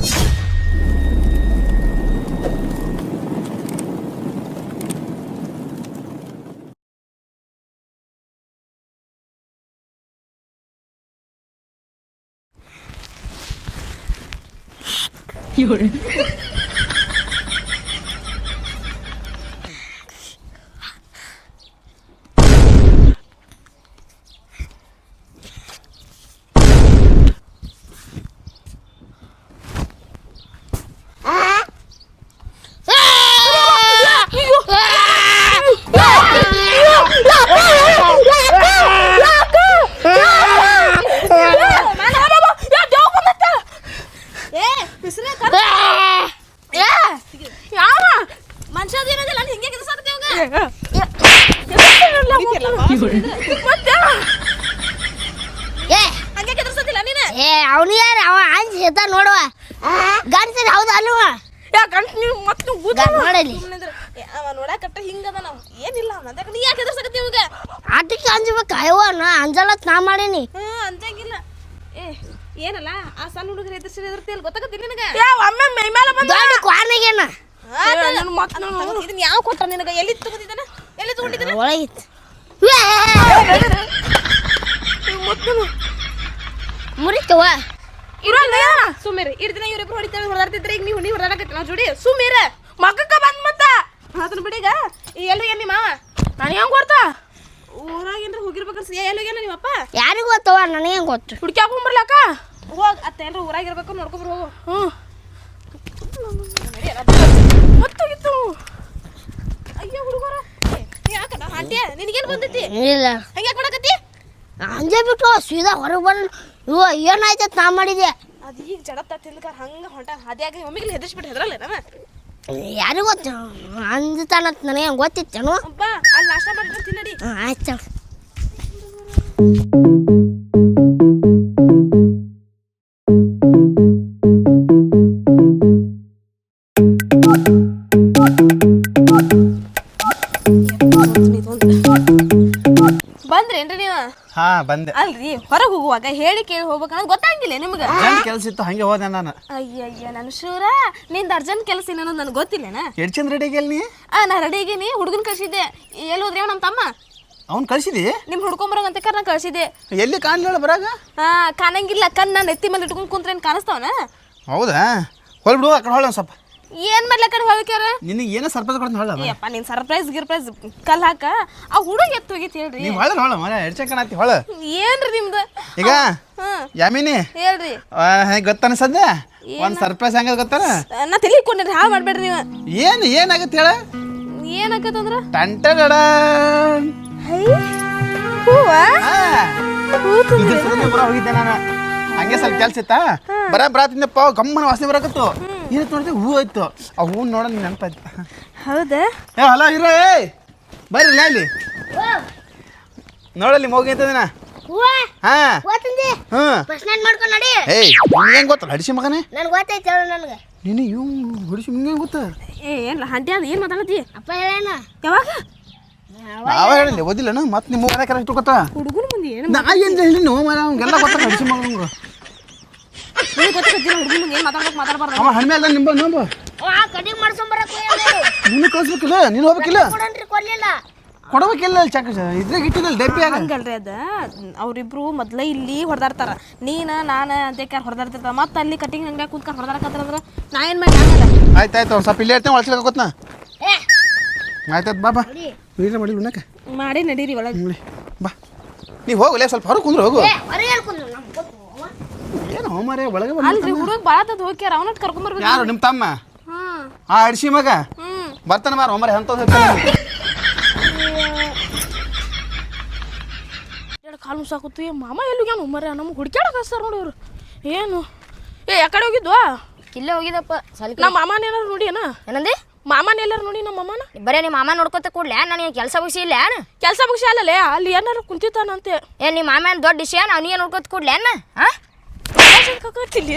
ಮನುಷ್ಯ ಏ ಹಂಗೆ ಕಿರ್ಸತಿಲ್ಲ ನೀನು ಏ ಅವನು ಯಾರು? ಅವ ಅಂಜ್ ಹೇಳ್ತಾ ನೋಡುವ. ಗಂಡಸರಿ ಹೌದು ಅಲ್ವ ಯಾ ಗಂಟ್ ನೀವು ಮತ್ತೆ ಗಂಡ ನೋಡಲಿ ಅವ ನೋಡಾಕಟ್ಟ ಹಿಂಗದ ನಾವು ಏನಿಲ್ಲ ನಂದಾಗ ನೀ ಯಾಕೆ ಎದುರ್ಸಕತ್ತಿ ಇವಾಗ? ಆಟಕ್ಕೆ ಅಂಜಬೇಕ ಅಯ್ಯೋ ನಾ ಅಂಜಲತ್ ನಾ ಮಾಡೀನಿ. ಹ್ಞೂ ಏ ಏನಲ್ಲ? ಆ ಸಣ್ಣ ಹುಡುಗರು ಎದುರ್ಸಿ ಎದುರ್ತಿಯಲ್ಲ ಗೊತ್ತಾಗತ್ತಿ ನಿನಗೆ? ಒಮ್ಮೆ ಮೈ ಮೇಲೆ ಬಂದ ಕ್ವಾರ್ನಾಗೇನ ಇದನ್ನ ಯಾವ ಕೊಟ್ಟ ನಿನಗೆ? ಎಲ್ಲಿ ತಗೊಂಡಿದ್ದಾನ ಎಲ್ಲಿ ತಗೊಂಡಿದ್ದಾನ ಒಳಗಿತ್ತು. ಮುರಿತವ ಇರೋಲ್ಲ. ಸುಮ್ಮಿರಿ ಇಡ್ ದಿನ ಇವ್ರಿಬ್ರು ಹೊಡಿತಾಳೆ ಹೊಡೆದಾಡ್ತಿದ್ರೆ ಈಗ ನೀವು ನೀವು ಹೊಡೆದಾಡಕತ್ತಿ ನಾವು ಜೋಡಿ. ಸುಮ್ಮೀರ ಮಗಕ್ಕ ಬಂದ್ ಮತ್ತ ಅದನ್ನ ಬಿಡೀಗ ಎಲ್ಲಿ ಏನ್ ನಿಮ್ಮ? ನಾನು ಹೆಂಗ್ ಗೊತ್ತಾ? ಊರಾಗ ಏನ್ರ ಹೋಗಿರ್ಬೇಕನ್ಸ ಎಲ್ಲಿ ಹೋಗ್ಯಾನ ನಿಮ್ಮಪ್ಪ ಯಾರಿಗೂ ಗೊತ್ತವ ನನಗೇನು ಗೊತ್ತು? ಹುಡ್ಕ್ಯಾಕೊಂಡ್ ಬರ್ಲಾಕ ಹೋಗ್ ಅತ್ತ ಏನ್ರ ಊರಾಗಿರ್ಬೇಕು ನೋಡ್ಕೊಬ್ರು ಹೋಗು. ಹ್ಞೂ ಮತ್ತಾಗಿತ್ತು ಅಯ್ಯೋ ಹುಡುಗರ. ಯಾಕಡ ಆಂಟಿ ನಿನಗೇನು ಬಂದೈತಿ? ಇಲ್ಲ. ಹಂಗೆ ಕೊಡಕತ್ತಿ? ಹಂಗೆ ಬಿಟ್ಟು ಸೀದಾ ಹೊರಗೆ ಬಂದು ಇವ ಏನಾಯ್ತತ್ ನಾ ಮಾಡಿದೆ? ಅದು ಈಗ ಜಡತ್ತ ತಿಂದ್ಕಾರ ಹಂಗ ಹೊಂಟ ಅದ್ಯಾಗ ಒಮ್ಮಿಗೆ ಹೆದರ್ಸ್ಬಿಟ್ಟು ಹೆದ್ರಲ್ಲ ನಾನು ಯಾರಿಗೂ ಗೊತ್ತು? ನನಗೇನು ಗೊತ್ತಿತ್ತೇನು? ಅಬ್ಬ ಅಲ್ಲಿ ನಾಷ್ಟ ತಿನ್ನಡಿ. ಆಯ್ತು ಬಂದೆ. ಅಲ್ರಿ ಹೊರಗೆ ಹೋಗುವಾಗ ಹೇಳಿ ಕೇಳಿ ಹೋಗ್ಬೇಕನ್ನೋದು ಗೊತ್ತಾಗಿಲ್ಲ ನಿಮ್ಗೆ. ಅರ್ಜೆಂಟ್ ಕೆಲಸ ಇತ್ತು ಹಂಗೆ ಹೋದೆ ನಾನು. ಅಯ್ಯಯ್ಯ ನನ್ನ ನಾನು ಶೂರ. ನಿಂದ ಅರ್ಜೆಂಟ್ ಕೆಲಸ ಏನೋ ನನಗೆ ಗೊತ್ತಿಲ್ಲನ? ಎಷ್ಟು ಚಂದ ರೆಡಿ ಆಗಿಲ್ಲ ನೀ? ಆ ನಾ ರೆಡಿ ಆಗೀನಿ ಹುಡುಗನ ಕಳ್ಸಿದ್ದೆ. ಎಲ್ಲಿ ಹೋದ್ರಿ ನಮ್ಮ ತಮ್ಮ? ಅವ್ನು ಕಳ್ಸಿದಿ? ನಿಮ್ ಹುಡ್ಕೊಂಬರಂಗಂತ ಕರ್ ನಾ ಕಳ್ಸಿದ್ದೆ. ಎಲ್ಲಿ ಕಾಣ್ಲಿಲ್ಲ ಬರಾಗ? ಆ ಕಾಣಂಗಿಲ್ಲ ಕಣ್ಣ ಎತ್ತಿ ಮೇಲೆ ಇಟ್ಕೊಂಡು ಕುಂತ್ರೆ ಕಾಣಿಸ್ತಾವನ? ಹೌದಾ? ಹೊಲ್ಬಿಡು ಆ ಕಡೆ ಹೊಳ ಒಂದು ಸ್ವಲ್ಪ. ಏನ್ ಮಾಡ್ಲಕ್ಕ ಹೇಳ್ಕ್ಯಾರ ನಿನಗೆ ಏನೋ ಸರ್ಪ್ರೈಸ್ ಕೊಡ್ತೀನಿ ಹೇಳ ಅಯ್ಯಪ್ಪ ನೀನ್ ಸರ್ಪ್ರೈಸ್ ಗಿರ್ಪ್ರೈಸ್ ಕಲ್ ಹಾಕ. ಆ ಹುಡುಗ ಎತ್ತ ಹೋಗಿತ್ತು ಹೇಳ್ರಿ. ನೀವು ಹೊಳ ಹೊಳ ಮನೆ ಕಾಣತ್ತಿ ಹೊಳ. ಏನ್ರಿ ನಿಮ್ದು? ಈಗ ಹ. ಯಾಮಿನಿ? ಹೇಳ್ರಿ. ಹೆಂಗೆ ಗೊತ್ತಾನ ಸದ್ಯ? ಒಂದು ಸರ್ಪ್ರೈಸ್ ಹೆಂಗದ ಗೊತ್ತಾನ? ನಾ ತಿಳಿಕೊಂಡ್ರಿ ಹಾಳು ಮಾಡ್ಬೇಡ್ರಿ ನೀವು. ಏನು ಏನಾಗತ್ತೆ ಹೇಳ? ಏನಾಗತ್ತಂದ್ರ ಟಂಟಡ ಹೂವ? ಹೋಗಿದ್ದೆ ನಾನು. ಹಂಗೆ ಸ್ವಲ್ಪ ಕೆಲ್ಸ ಇತ್ತಾ? ಬರ ಬರಾತಿಂದಪ್ಪ ಗಮ್ಮನ ವಾಸನೆ ಬರಕತ್ತು. ಏನಕ್ಕೆ ನೋಡಿದ್ರೆ ಹೂ ಆಯ್ತು. ಆ ಹೂ ನೋಡ ನೆನಪಾಯ್ತು. ಹೌದಾ? ಏ ಹಲೋ ಇರೋ ಏ! ಬರ್ರಿ ಇಲ್ಲಿ. ನೋಡಲ್ಲಿ ಮೋಗಿ ಅಂತದಿನ ಹಾ. ನಾನು ಮಾಡ್ಕೊಂಡು ನಡಿ. ಏಯ್ ನಿನ್ಗೆ ಹೆಂಗೆ ಗೊತ್ತಲ್ಲ? ಹಡಿಸಿ ಮಗನೇ. ನನಗೆ ಗೊತ್ತೈತೆ ಹೇಳು ನನಗೆ. ನೀನು ಇವ್ ಹೊಡಿಸಿ ನಿಂಗೆ ಹೆಂಗೆ ಗೊತ್ತ? ಏ ಏನ್ ಹಂಟಿ ಅದ ಏನ್ ಮಾತಾಡತಿ ಅಪ್ಪ ಹೇಳೇನ ಯಾವಾಗ? ನಾವ ಹೇಳಿಲ್ಲ ಓದಿಲ್ಲನು? ಮತ್ತೆ ನಿಮ್ಮ ಮನೆ ಕರೆಕ್ಟ್ ಗೊತ್ತಾ ಹುಡುಗನ ಮುಂದೆ ಏನು ನಾ ಏನು ಹೇಳಿ ನೋ ಮರ ಅವ್ನಿಗೆಲ್ಲ ಗೊತ್ತಾ ಹಡಿಸಿ ಮಗನಿಗೆ. ನಿನಗೆ ಗೊತ್ತಾಗತ್ತಿಲ್ಲ ಹುಡುಗನ ಮುಂದೆ ಏನು ಮಾತಾಡ್ಬೇಕು ಮಾತಾಡಬಾರ್ದು. ಅವ ಹಣ್ಣೆ ಅಲ್ಲ ನಿಂಬ ನಂಬ ಆ ಕಟಿಂಗ್ ಮಾಡ್ಸೊಂಬರಕ್ಕೆ ನೀನು ಕಳ್ಸ್ಬೇಕಿಲ್ಲ ನೀನು ಹೋಗ್ಬೇಕಿಲ್ಲ? ಕೊಡನ್ರಿ ಕೊಡ್ಲಿಲ್ಲ. ಕೊಡ್ಬೇಕಿಲ್ಲ ಚಕ್ ಇದ್ರಾಗ ಇಟ್ಟಿದ್ದಲ್ಲ ಡಬ್ಬಿಯಾಗ ಹಂಗಲ್ರಿ ಅದ. ಅವ್ರಿಬ್ರು ಮೊದ್ಲೇ ಇಲ್ಲಿ ಹೊಡೆದಾಡ್ತಾರ ನೀನ ನಾನು ಅಂತ ಹೊಡೆದಾಡ್ತಿರ್ತ ಮತ್ತ ಮತ್ತೆ ಅಲ್ಲಿ ಕಟಿಂಗ್ ಅಂಗಡಿ ಕೂತ್ಕೊಂಡು ಹೊಡೆದಾಡಕತ್ತಾರ ನಾ ಏನು ಮಾಡಿ ಆಯ್ತು ಆಯ್ತು ಒಂದು ಸ್ವಲ್ಪ ಇಲ್ಲೇ ಇರ್ತೇನೆ ಒಳಸ್ಲಿಕ್ಕೆ ಗೊತ್ತಾ ಏ. ಆಯ್ತಾಯ್ತು ಬಾ ಬಾ. ವೀರ ಮಾಡಿ ಉಣ್ಣಕ್ಕೆ ಮಾಡಿ ನಡೀರಿ ಒಳಗೆ. ಬಾ. ನೀವು ಹೋಗಲೇ ಸ್ವಲ್ಪ ಹೊರಗೆ ಕುಂದ್ರೆ ಹೋಗು. ಹೊರಗೆ ಹೇಳ್ಕೊಂಡು ಏನು ಒಳಗೆ ಅಲ್ರಿ ಹುಡುಗ ಹೋಗ್ಯಾರ ಅವನಟ್ ಕರ್ಕೊಂಬರ್ಬೇಕು ಯಾರು ನಿಮ್ಮ ತಮ್ಮ? ಹ್ಮ್ ಆ ಅಡಿಸಿ ಮಗ? ಬರ್ತಾನೆ ಮಾರ ಒಮ್ಮರೆ ಅಂತ ಎರಡು ಕಾಲು ಮುಸಾಕತ್ತು. ಏ ಮಾಮ ಎಲ್ಲಿಗೆ ಒಮ್ಮರೆ ಮರ ನಮ್ಗೆ ಹುಡ್ಕ್ಯಾಡಕ್ ಸರ್ ನೋಡಿ ಇವ್ರು. ಏನು? ಏ ಯಾಕಡೆ ಹೋಗಿದ್ವಾ? ಇಲ್ಲೇ ಹೋಗಿದಪ್ಪ. ಸ್ವಲ್ಪ ನಮ್ಮ ಮಾಮನ ಏನಾರು ನೋಡಿ ಏನ? ಏನಂದಿ? ಮಾಮನ ಎಲ್ಲಾರು ನೋಡಿ ನಮ್ಮ ಮಾಮನ? ಬರೇ ನಿಮ್ಮ ಮಾಮ ನೋಡ್ಕೊತ ಕೂಡ್ಲೆ ನನಗೆ ಕೆಲಸ ಮುಗಿಸಿ ಇಲ್ಲ ಏನು? ಕೆಲಸ ಮುಗಿಸಿ ಅಲ್ಲಲೇ ಅಲ್ಲಿ ಏನಾರು ಕುಂತಿತ್ತಾನಂತೆ ಏ ನಿಮ್ಮ ಮಾಮ ಏನ್ ದೊಡ್ಡ ವಿಷಯ ಅವನಿಗೆ ನೋಡ್ಕೊತ ಕೂಡ್ಲೆ ಏನ? ಹಾ? ಕಕ್ಕತ್ತಿಲ್ಲಿ.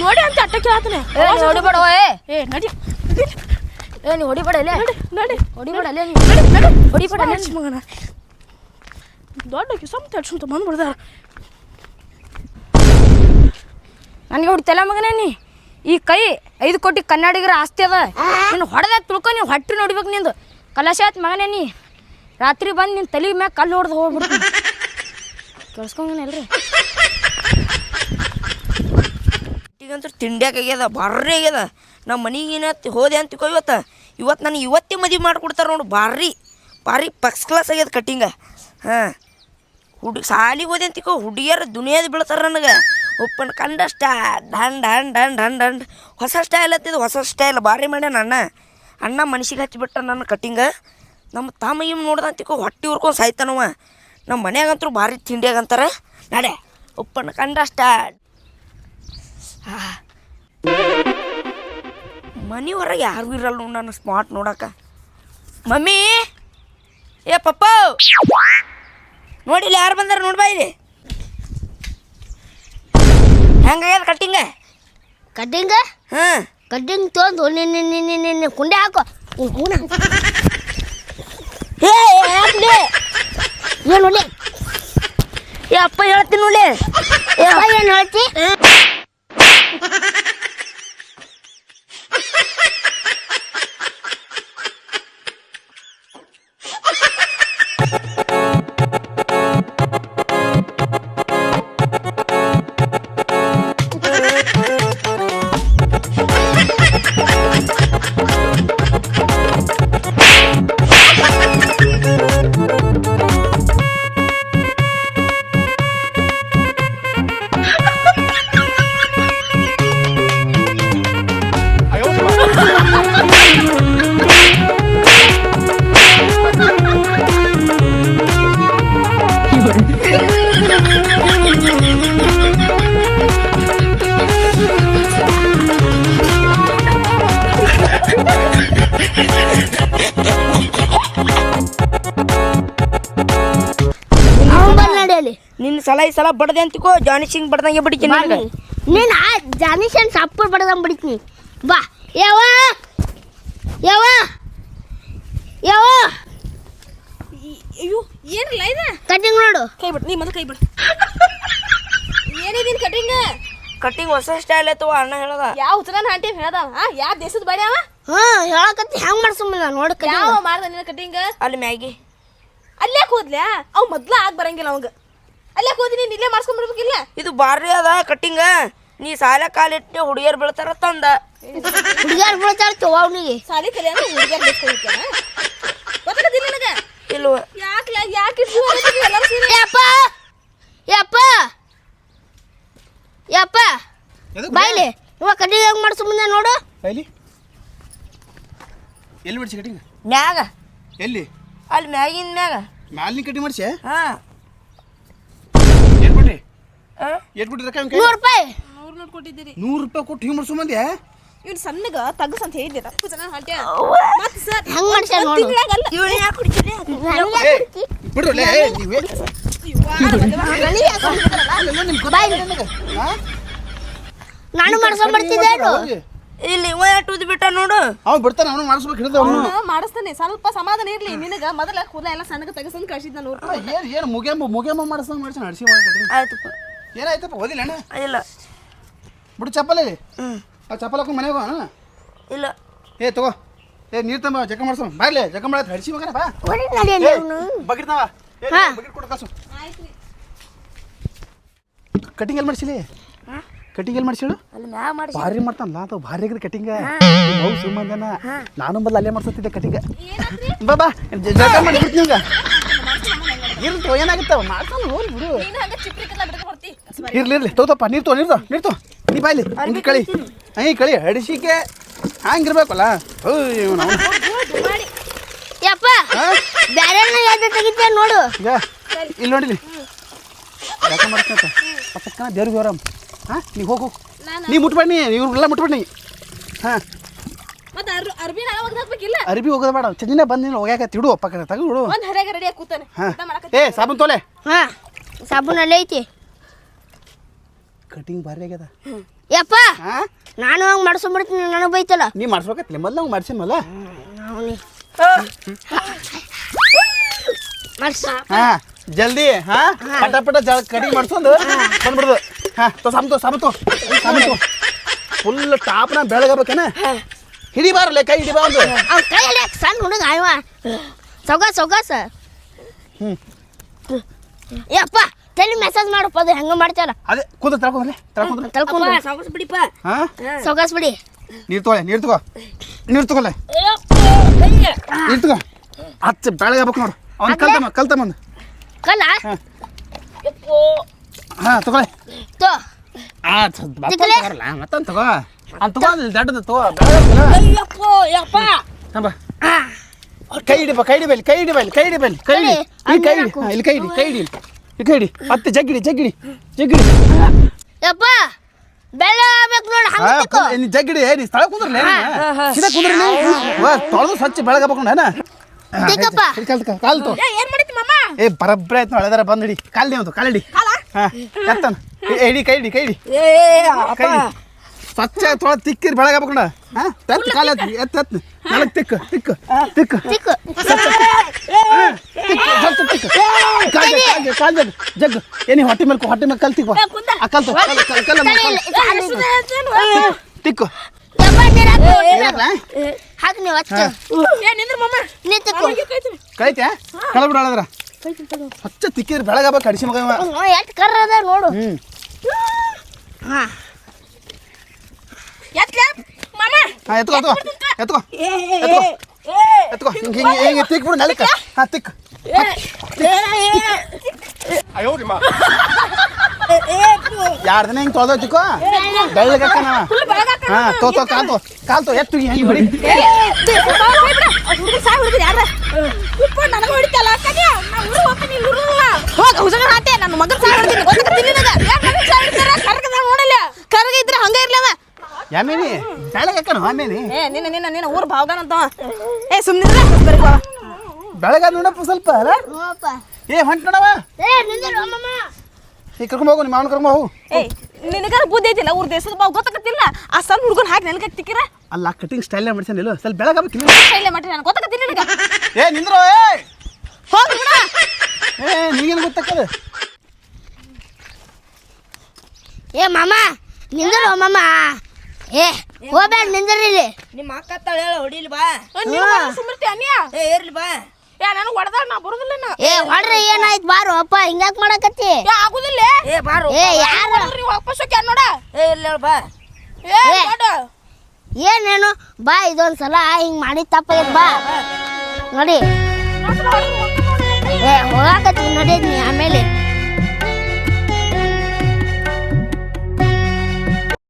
ನೋಡಿ ಅಂತ ಅಟ್ಟ ಕೇಳತ್ತಾನೆ ಏ ಹೊಡಿಬೇಡ ಏ ನಡಿ. ಏ ನೀ ಹೊಡಿಬೇಡ ಇಲ್ಲೇ ನಡಿ ಹೊಡಿಬೇಡ ಅಲ್ಲೇ ನಡಿ ಹೊಡಿಬೇಡ ಅಲ್ಲೇ ಮಗನ ದೊಡ್ಡ ಕಿಸಮ್ ತಡ್ಸಂತ ಬಂದ್ಬಿಡ್ದಾರ. ನನಗೆ ಹೊಡಿತಲ್ಲ ಮಗನೇ ನೀ. ಈ ಕೈ ಐದು ಕೋಟಿ ಕನ್ನಡಿಗರ ಆಸ್ತಿ ಅದ. ನೀನು ಹೊಡೆದ ತುಳ್ಕೊ ನೀವು ಹೊಟ್ಟೆ ನೋಡ್ಬೇಕು ನಿಂದು. ಕಲಾಶ ಆಯ್ತು ಮಗನೇ ನೀ. ರಾತ್ರಿ ಬಂದು ನಿನ್ನ ತಲೆ ಮ್ಯಾಗ ಕಲ್ಲು ಹೊಡೆದು ಹೋಗ್ಬಿಡ್ತೀನಿ. ಕೇಳಿಸ್ಕೊಂಗನಲ್ರಿ ಈಗಂತೂ ತಿಂಡ್ಯಾಕ ಆಗ್ಯದ, ಭಾರಿ ಆಗ್ಯದ. ನಮ್ಮ ಮನೆಗೆ ಹೋದೆ ಅಂತ ತಿಕೋ ಇವತ್ತು. ಇವತ್ತು ನನಗೆ ಇವತ್ತೇ ಮದುವೆ ಮಾಡಿಕೊಡ್ತಾರೆ ನೋಡು, ಭಾರಿ ಭಾರಿ ಪಕ್ಸ್ ಕ್ಲಾಸ್ ಆಗ್ಯದ ಕಟ್ಟಿಂಗ ಹಾಂ. ಹುಡುಗ ಸಾಲಿಗೆ ಹೋದೆ ಅಂತ ಹುಡುಗಿಯರ ದುನಿಯಾದ ಬೀಳ್ತಾರೆ ನನಗೆ. ಒಪ್ಪನ ಕಂಡ ಸ್ಟಾ ಡನ್ ಹಂಡ್ ಹಂಡ್ ಹಂಡ್ ಹಂಡ್ ಹೊಸ ಸ್ಟೈಲ್ ಹತ್ತಿದ್ದು ಹೊಸ ಸ್ಟೈಲ್ ಭಾರಿ ಮಾಡ್ಯಾನ ಅಣ್ಣ. ಅಣ್ಣ ಮನ್ಸಿಗೆ ಹಚ್ಚಿಬಿಟ್ಟ ನನ್ನ ಕಟ್ಟಿಂಗ ನಮ್ಮ ತಮ್ಮ ಇವ್ ನೋಡ್ದ ಅಂತ ತಿಳ್ಕೊ ಹೊಟ್ಟೆ ಉರ್ಕೊಂಡು ಸಾಯ್ತಾನವ. ನಮ್ಮ ಮನ್ಯಾಗಂತೂ ಭಾರಿ ತಿಂಡಿಯಾಗಂತಾರೆ ನಡೆ ಉಪ್ಪನ ಕಂಡ ಸ್ಟಾ ಮನೆ ಹೊರಗೆ ಯಾರು ಇರಲ್ಲ ನೋಡಿ ನಾನು ಸ್ಮಾರ್ಟ್ ನೋಡಕ್ಕ ಮಮ್ಮಿ! ಏ ಪಪ್ಪ! ನೋಡಿಲ್ಲ ಯಾರು ಬಂದಾರ ನೋಡ್ಬಾ ಇಲ್ಲಿ. ಹೆಂಗಾಗ್ಯದ ಕಟ್ಟಿಂಗ ಕಟ್ಟಿಂಗ ಹಾಂ. ಕಟ್ಟಿಂಗ್ ತೊಂದು ನಿನ್ನೆ ನಿನ್ನೆ ನಿನ್ನ ಕುಂಡೆ ಹಾಕು. ಕೂನ ಏ? ಏನು ನೋಡಿ ಏ ಅಪ್ಪ ಹೇಳ್ತೀನಿ ನೋಡಿ ಏ ಏನು ಹೇಳ್ತಿ? ನಿನ್ನ ಸಲ ಈ ಸಲ ಬಡ್ದೆ ಅಂತಿಕೋ ಜಾನಿ ಸಿಂಗ್ ಬಡ್ದಂಗೆ ಬಿಡ್ತೀನಿ ನನಗೆ ನೀನು ಆ ಜಾನಿಷನ್ ಸಪ್ಪರ್ ಬಡ್ದಂಗೆ ಬಿಡ್ತೀನಿ ಬಾ ಯಾವ ಯಾವ ಯಾವ ಅಯ್ಯೋ ಏನಿಲ್ಲ ಇದ? ಕಟಿಂಗ್ ನೋಡು. ಕೈ ಬಿಡು ನೀ ಮೊದಲು ಕೈ ಬಿಡು. ಏನಿದೀನಿ ಕಟಿಂಗ್ ಕಟಿಂಗ್ ಹೊಸ ಸ್ಟೈಲ್ ಐತವ ಅಣ್ಣ ಹೇಳದ. ಯಾವ ಉತ್ತರಾನ ಆಂಟಿ ಹೇಳ್ದ ಹಾ ಯಾವ ದೇಶದ ಬಾಡಿ ಅವ? ಹಾ ಹೇಳಕತ್ತಿ ಹೆಂಗ್ ಮಾಡ್ಸಂಬ ನೋಡು ಯಾವ ಮಾಡ್ದ ನಿನ್ನ ಕಟಿಂಗ್ ಅಲ್ಲಿ ಮ್ಯಾಗಿ. ಅಲ್ಲೇ ಕೂದ್ಲ್ಯಾ ಅವ್ ಮೊದ್ಲ ಆಗ ಬರಂಗಿಲ್ಲ ಅವಂಗ. ಅಲ್ಲೇ ಕೂದಿ ನೀನ್ ಇಲ್ಲೇ ಮಾಡ್ಸ್ಕೊಂಡ್ ಬರ್ಬೇಕಿಲ್ಲ? ಇದು ಬಾರಿ ಅದ ಕಟ್ಟಿಂಗ ನೀ ಸಾಲ ಕಾಲಿಟ್ಟು ಹುಡುಗಿಯರ್ ಬೀಳ್ತಾರ ತಂದ. ಹುಡುಗಿಯರ್ ಬೀಳ್ತಾರ ತಗೋ ಅವನಿಗೆ. ಸಾಲಿ ಕಲಿಯ ಹುಡುಗಿಯರ್ ಬೀಳ್ತಾರ ಗೊತ್ತಾಗದಿಲ್ಲ ನನಗ? ಇಲ್ವ? ಯಾಕೆ ಯಾಕೆ ಯಪ್ಪ! ಯಪ್ಪ! ಯಪ್ಪ! ಬಾಯ್ಲಿ ಇವ ಕಟ್ಟಿಂಗ್ ಹೆಂಗ್ ಮುಂದೆ ನೋಡು. ಬೈಲಿ ಎಲ್ಲಿ ಮಾಡ್ಸಿ ಕಟಿಂಗ್ ಮ್ಯಾಗ. ಎಲ್ಲಿ? ಅಲ್ಲಿ ಮ್ಯಾಗಿನ ಮ್ಯಾಗ. ಮ್ಯಾಲಿನ ಕಟಿಂಗ್ ಮಾಡ್ಸಿ? ಹಾ. ಏಟ್ ಬಿಟ್ರಿ ಆ? ಏಟ್ ರೊಕ್ಕ ನೂರು ರೂಪಾಯಿ. ನೂರ್ ನೋಟ್ ಕೊಟ್ಟಿದ್ದೀರಿ. ನೂರು ರೂಪಾಯಿ ಕೊಟ್ಟು ಹಿಂಗೆ ಮಾಡಿಸ್ಕೊಂಬಂದೆ ಇವ್ನು ಸಣ್ಣಗ ತಗಸ್ ಅಂತ ಹೇಳಿದ್ದೆ. ತಪ್ಪು ಜನ ಹೊಂಟ್ಯ ಮತ್ ಸರ್ ಹೆಂಗ್ ಮಾಡ್ಸ್ಯಾರ ನೋಡು. ತಿಂಗಳಾಗಲ್ಲ. ಇವ್ನು ಯಾಕೆ ಕುಡಿತೀರಿ ಏ ಬಿಡ್ರಿ ಲೇ, ಏ, ನೀವೇ ಬಾಯ್ಲಿ ನಾನು ಹೋಗಿ. ಇಲ್ಲಿ ಇವ ಯಾಟುದ್ ಬಿಟ್ಟ ನೋಡು. ಅವ್ನು ಬಿಡ್ತಾನೆ ಅವನು ಮಾಡಿಸ್ಬೇಕು ಹಿಡಿದ ಅವನು. ಮಾಡಿಸ್ತಾನೆ. ಸ್ವಲ್ಪ ಸಮಾಧಾನ ಇರ್ಲಿ ನಿನಗ. ಮೊದಲ ಕೂದಲ ಎಲ್ಲ ಸಣ್ಣಗ ತೆಗಸಂದ್ ಕಳ್ಸಿದ್ನ ನೂರ್ ರೂಪಾಯಿ ಏನು ಏನು ಮುಗಿಯಂಬ ಮುಗಿಯಂಬ ಮಾಡಿಸ್ದಂಗೆ ಮಾಡಿಸಿ ನಡ್ಸಿ ಕಟಿಂಗ್ ಆಯ್ತಪ್ಪ. ಏನಾಯ್ತಪ್ಪ ಓದಿಲ್ಲ ಅಣ್ಣ ಇಲ್ಲ. ಬಿಡು ಚಪ್ಪಲಿ. ಹ್ಞೂ ಆ ಚಪ್ಪಲ್ ಹಾಕೊಂಡು ಮನೆಗೆ ಹೋಗೋಣ? ಇಲ್ಲ. ಏ ತಗೋ. ಏ ನೀರು ತಂಬ ಜಕ ಮಾಡ್ಸೋ ಬಾರ್ಲೆ ಜಕ ಮಾಡತ್ ಹಡ್ಸಿ ಮಗನ ಬಾ. ಕಳ್ಸು ಕಟಿಂಗ್ ಎಲ್ಲಿ ಮಾಡಿಸಿಲಿ? ಕಟಿಂಗ್ ಎಲ್ಲಿ ಮಾಡಿಸಿಳು? ಭಾರಿ ಮಾಡ್ತಾನಲ್ಲ ಅಂತ ಭಾರಿ ಆಗಿದೆ ಕಟಿಂಗ್ ಸುಮ್ಮಂದನ ನಾನು ಬದಲು ಅಲ್ಲೇ ಮಾಡ್ಸತ್ತಿದ್ದೆ ಕಟಿಂಗ್ ಬಾ ಬಾ. ಜಕ ಮಾಡಿ ಬಿಡ್ತೀನಿ ಈಗ ಇರ್ಲಿ ತಗೋ ಏನಾಗುತ್ತವ ಮಾಡ್ತಾನ ಬಿಡು. ಹಂಗ ಇರ್ಲಿ ಇರ್ಲಿ. ತಗೋತಪ್ಪ ನೀರು ನೀರ್ತೋ ನೀರು ತಗೋ ನೀರು ತಗೋ. ನೀ ಬಾಯ್ಲಿ ಹಿಂಗೆ ಕಳಿ. ಹಂಗೆ. ಕಳಿ ಹಡಿಸಿಕೆ ಹಂಗಿರ್ಬೇಕಲ್ಲ. ಯಪ್ಪ ಬ್ಯಾರೆ ತೆಗಿತೇನೆ ನೋಡು. ಇಲ್ಲಿ ನೋಡಿಲಿ. ಯಾಕೆ ಮಾಡ್ಕೊಂತ ಪಕ್ಕನ ದೇವ್ರಿಗೆ ಹೋರಮ್ ಹಾಂ ನೀವು ಹೋಗು. ನೀ ಮುಟ್ಬೇಡಿ ಇವ್ರಿಗೆಲ್ಲ ಮುಟ್ಬೇಡಿ. ಹಾಂ. ಅರ್ಬಿ ಹೋಗೋದು ಬೇಡ. ಚಂದಿನ ಬಂದಿನ ಹೋಗ್ಯಾಕ ತಿಡು ಪಕ್ಕ ತಗೋ ಬಿಡು. ಏ ಸಾಬೂನ್ ತೋಲೆ. ಹಾ ಸಾಬೂನ್ ಅಲ್ಲೇ ಐತಿ. ಕಟಿಂಗ್ ಭಾರಿ ಆಗ್ಯದ. ಯಪ್ಪ! ಹಾ ನಾನು ಹಂಗೆ ಮಾಡ್ಸ್ಕೊಂಬಿಡ್ತೀನಿ ನನಗೆ ಬೈತಲ್ಲ. ನೀ ಮಾಡ್ಸ್ಬೇಕತ್ಲೆ ಮೊದ್ಲು ನಾವು ಮಾಡ್ಸಿಮಲ್ಲ ಅವನಿ ಮಾಡ್ಸ. ಹಾ ಜಲ್ದಿ ಹಾ? ಪಟ ಪಟ ಜ ಕಡಿಮೆ ಮಾಡ್ಸೊಂದು ಬಂದ್ಬಿಡ್ದು. ಹಾ ತೋ ಸಾಮಂತು ಸಾಮಂತು ಸಾಮಂತು ಫುಲ್ ಟಾಪ್ನ ಬೆಳಗಬೇಕೇನ ಹಿಡಿಬಾರಲ್ಲ ಕೈ ಹಿಡಿಬಾ ಒಂದು ಅವ್ನ ಕೈಯಲ್ಲಿ ಸಣ್ಣ ಹುಡುಗ ಅವ ಸೌಗಾಸ ಸೌಗಾಸ. ಹ್ಞೂ ಯಪ್ಪ! ತಲೆ ಮೆಸೇಜ್ ಮಾಡಪ್ಪ ಅದು ಹೆಂಗ ಮಾಡ್ತಾರ ಅದೇ ಕೂದ ತಳ್ಕೊಂಡ್ರೆ ತಳ್ಕೊಂಡ್ರೆ ತಳ್ಕೊಂಡ್ರೆ ಸಾವಕಾಶ ಬಿಡಿಪ್ಪ. ಹಾ? ಸೌಗಾಸ್ ಬಿಡಿ ನೀರು ತಗೊಳ್ಳೆ ನೀರು ತಗೋ. ನೀರು ತಗೊಳ್ಳೆ. ನೀರು ತಗೋ. ಹಚ್ಚ ಬೆಳಗಬೇಕು ನೋಡು. ಅವ್ನು ಕಲ್ತಮ್ಮ ಕಲ್ತಮ್ಮ ಒಂದು ಕಲ್ಲ? ಹಾ. ತಗೊಳ್ಳೆ. ತೋ. ಆ? ತಗೋರಲ್ಲ ಮತ್ತೊಂದು ತಗೋ. ಅವ್ನು ತಗೋ ದೊಡ್ಡದು ತಗೋ ಅಯ್ಯಪ್ಪ ಯಪ್ಪ. ತಂಬ ಕೈ ಹಿಡಿಪ ಕೈ ಹಿಡಿಬೇಲಿ ಕೈ ಹಿಡಿಬೇಲಿ ಕೈ ಹಿಡಿಬೇಲಿ ಕೈ ಹಿಡಿ ಇಲ್ಲಿ ಕೈ ಹಿಡಿ ಇಲ್ಲಿ ಕೈ ಹಿಡಿ ಕೈ ಹಿಡಿ ಕೈ ಹಿಡಿ ಮತ್ತೆ ಜಗ್ಗಿಡಿ ಜಗ್ಗಿಡಿ ಜಗ್ಗಿಡಿ. ಯಪ್ಪ ಆಗ್ಬೇಕು ನೋಡಿ ಹಂಗ ತಿಕ್ಕೋ ಕುಂದ್ರ- ನೀ ಜಗ್ಗಿಡಿ ಏ, ನೀ ಸ್ಥಳ ಕುಂದ್ರಲ್ಲ ಸೀದಾ ಕುಂದ್ರಿ ವಾ ತೊಳೆದು ಸ್ವಚ್ಛ ಬೆಳಗಬೇಕು ತಿಕ್ಕಪ್ಪ. ಕಾಲ್ ತೋ ಏ ಏನು ಮಾಡಿತಿ ಮಾಮ? ಏ ಬರಬ್ರೆ ಆಯ್ತು ಹಳೆದಾರ ಬಂದ್ ಹಿಡಿ. ಕಾಲ್ ನೀವು ಕಾಲ್ ಹಿಡಿ. ಹಾ ಎತ್ತನ. ಏ, ಹಿಡಿ ಕೈ ಹಿಡಿ ಕೈ ಹಿಡಿ. ಏ ಅಪ್ಪ. ಕೈ ಹಿಡಿ. ಸ್ವಚ್ಛ ತೋಳ ತಿಕ್ಕಿರಿ ಬೆಳಗ್ಗೆ ನೋಡ ತತ್ ಕಾಲ ಎತ್ತು ಎತ್ತು ಎತ್ತು ನಾಲ್ಕು ತಿಕ್ಕು ತಿಕ್ಕ ತಿಕ್ಕು ತಿಕ್ಕು ಜಗ್ಗು ಏನಿ ಹೊಟ್ಟೆ ಮೇಲೆ ಹೊಟ್ಟೆ ಮೇಲೆ ಕಲ್ತಿಕೋ ಆ ಕಲ್ತು. ತಿಕ್ಕು? ಹಾಕ್ ನೀವು ಹಚ್ಚ ಏ ನಿಂದ್ರ ಮಾಮ ನೀ ತಿಕ್ಕು ನೋಡು ಕಳ ಬಿಡು ಹೇಳಿದ್ರ ಸ್ವಚ್ಛ ತಿಕ್ಕಿದ್ರೆ ಬೆಳಗಬೇಕು ಅಡಿಸಿ ಮಗ ಇವ. ಎಷ್ಟು ಕರ್ರ ಅದ ನೋಡು ಹ್ಮ್ ಹಾ ಹಾ ಎತ್ಕೋ ಎತ್ಕೋ ಎತ್ಕೋ ಎತ್ಕೋ ಎತ್ಕೋ ಹಿಂಗೆ ಹಿಂಗೆ ಹಿಂಗೆ ತಿಕ್ ಬಿಡು ನೆಲಕ್ಕ ಹಾ ತಿಕ್ ಯಾರು ದಿನ ಹಿಂಗೆ ತೊಳ್ದೋ ತಿಕ್ಕೋ ಬೆಳ್ಳಗಕ್ಕ ಹಾ ತೋ ತೋ ಕಾಲ್ ತೋ ಕಾಲ್ ತೋ ಎತ್ತು ಹಿಂಗೆ ಹೊಡಿ ಹುಡುಗ ಸಾಯ್ ಹುಡುಗ ಹೊಡ್ತೀನಿ ಉಪ್ಪ ನನಗೆ ಹೊಡಿತಲ್ಲ ಕನ್ಯಾ ನಾ ಊರು ಹೋಗ್ತೀನಿ ಇಲ್ಲಿ ಊರಲ್ಲ ಹೋಗ ಹುಜಗ ಹಾತೆ ನನ್ನ ಮಗನ ಸಾಯ್ ಹೊಡ್ತೀನಿ ಗೊತ್ತಾಗ್ತೀನಿ ನಿನಗ ಯಾರ್ ಮಗನ್ ಸಾಯ್ ಹೊಡಿತಾರ ಕರ್ಗದ ನೋಡಲ್ಲ ಕರ್ಗ ಇದ್ರೆ ಹಂಗ ಇರ್ಲವ ಯಾಮೇನಿ ಬೆಳಗಕ್ಕ ಆಮೇಲೆ? ಏ ನಿನ್ನ ನಿನ್ನ ನಿನ್ನ ಊರ್ ಭಾವಗಾನ ಅಂತ. ಏ ಸುಮ್ಮನೆ ಬರೀ ಬಾವ ಬೆಳಗ ನೋಡಪ್ಪ ಸ್ವಲ್ಪ ಅಲ್ಲ? ಏ ಹೊಂಟ್ ನೋಡವ ಏ ನಿಂದಿರು ಅಮ್ಮಮ್ಮ. ಈ ಕರ್ಕೊಂಡು ಹೋಗು ನಿಮ್ಮ ಮಾವನ ಕರ್ಕೊಂಡು ಹೋಗು. ಏ ನಿನಗಾರ ಬುದ್ಧಿ ಐತಿಲ್ಲ? ಊರ್ ದೇಶದ ಬಾವ್ ಗೊತ್ತಾಗತ್ತಿಲ್ಲ ಆ ಸಣ್ಣ ಹುಡುಗನ ಹಾಕಿ ನೆಲಕ್ಕೆ ತಿಕ್ಕಿರ ಅಲ್ಲ ಕಟಿಂಗ್ ಸ್ಟೈಲ್ ಮಾಡ್ಸೇನೆ ಇಲ್ಲ? ಸ್ವಲ್ಪ ಬೆಳಗಬೇಕು ಸ್ಟೈಲ್ ಮಾಡಿ ನಾನು ಗೊತ್ತಾಗತ್ತೀನಿ ನಿನಗ. ಏ ನಿಂದ್ರು ಏ! ಹೋಗಿ ಬಿಡ. ಏ ನಿಂಗೇನು ಗೊತ್ತಾಕದ ಏ ಮಾಮ ನಿಂದ್ರೋ ಮಾಮ ಏ ಹೋಗ್ಬೇಡ ನಿಂದಿರಿ ಇಲ್ಲಿ ನಿಮ್ಮ ಅಕ್ಕ ತಳ ಹೇಳ ಹೊಡಿಲಿ ಬಾ. ಸುಮ್ಮರ್ತಿ ಅನ್ಯ ಏ ಇರ್ಲಿ ಬಾ. ಏ ನನಗೆ ಹೊಡೆದಾಗ ನಾ ಬರೋದಿಲ್ಲ ನಾ ಏ ಹೊಡ್ರಿ ಏನಾಯ್ತು ಬಾರು ಅಪ್ಪ ಹಿಂಗಾಕ್ ಮಾಡಕತ್ತಿ? ಏ ಆಗುದಿಲ್ಲ. ಏ ಬಾರು ಏ ಯಾರು? ನೀವು ವಾಪಸ್ ಹೋಗ್ಯಾರ ನೋಡ? ಏ ಇರ್ಲಿ ಹೇಳ ಬಾ. ಏ. ನೋಡ ಏನೇನು? ಬಾ ಇದೊಂದ್ ಸಲ ಹಿಂಗ್ ಮಾಡಿ ತಪ್ಪ ಬಾ. ನೋಡಿ. ಏ ಹೋಗಾಕತ್ತಿ ನೋಡಿದ್ನಿ ನೀ ಆಮೇಲೆ.